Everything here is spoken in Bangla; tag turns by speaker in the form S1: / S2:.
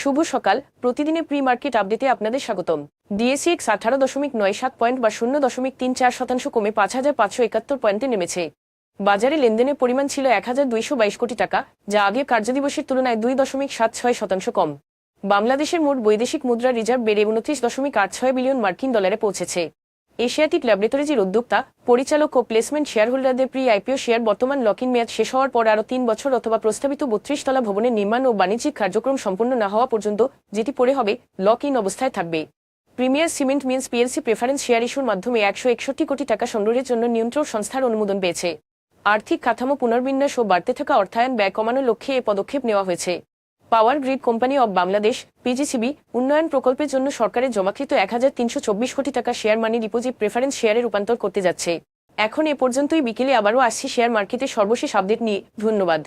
S1: শুভ সকাল। প্রতিদিনের প্রি মার্কেট আপডেটে আপনাদের স্বাগতম। ডিএসিএক্স আঠারো দশমিক নয় সাত পয়েন্ট বা শূন্য দশমিক তিন চার শতাংশ কমে পাঁচ হাজার পাঁচশো একাত্তর পয়েন্টে নেমেছে। বাজারে লেনদেনের পরিমাণ ছিল এক হাজার দুইশো বাইশ কোটি টাকা, যা আগে কার্যদিবসের তুলনায় দুই দশমিক সাত ছয় শতাংশ কম। বাংলাদেশের মোট বৈদেশিক মুদ্রা রিজার্ভ বেড়ে উনত্রিশ দশমিক আট ছয় বিলিয়ন মার্কিন ডলারে পৌঁছেছে। এশিয়াটিক ল্যাবরেটরিজের উদ্যোক্তা, পরিচালক ও প্লেসমেন্ট শেয়ার হোল্ডারদের প্রি আইপিও শেয়ার বর্তমান লকিং মেয়াদ শেষ হওয়ার পর আরও তিন বছর অথবা প্রস্তাবিত বত্রিশ তলা ভবনের নির্মাণ ও বাণিজ্যিক কার্যক্রম সম্পন্ন না হওয়া পর্যন্ত যেটি পরে হবে লক ইন অবস্থায় থাকবে। Premier cement mills PLC preference share ইস্যুর মাধ্যমে একশো একষট্টি কোটি টাকা সংগ্রহের জন্য নিয়ন্ত্রণ সংস্থার অনুমোদন পেয়েছে। আর্থিক কাঠামো পুনর্বিন্যাস ও বাড়তে থাকা অর্থায়ন ব্যয় কমানোর লক্ষ্যে এ পদক্ষেপ নেওয়া হয়েছে। Power grid company of Bangladesh PGCB উন্নয়ন প্রকল্পের জন্য সরকারের জমাকৃত এক হাজার তিনশো চব্বিশ কোটি টাকা শেয়ার মানি ডিপোজিট প্রেফারেন্স শেয়ারে রূপান্তর করতে যাচ্ছে। এখন এ পর্যন্তই, বিকেলে আবারও আসছি শেয়ার মার্কেটের সর্বশেষ আপডেট নিয়ে। ধন্যবাদ।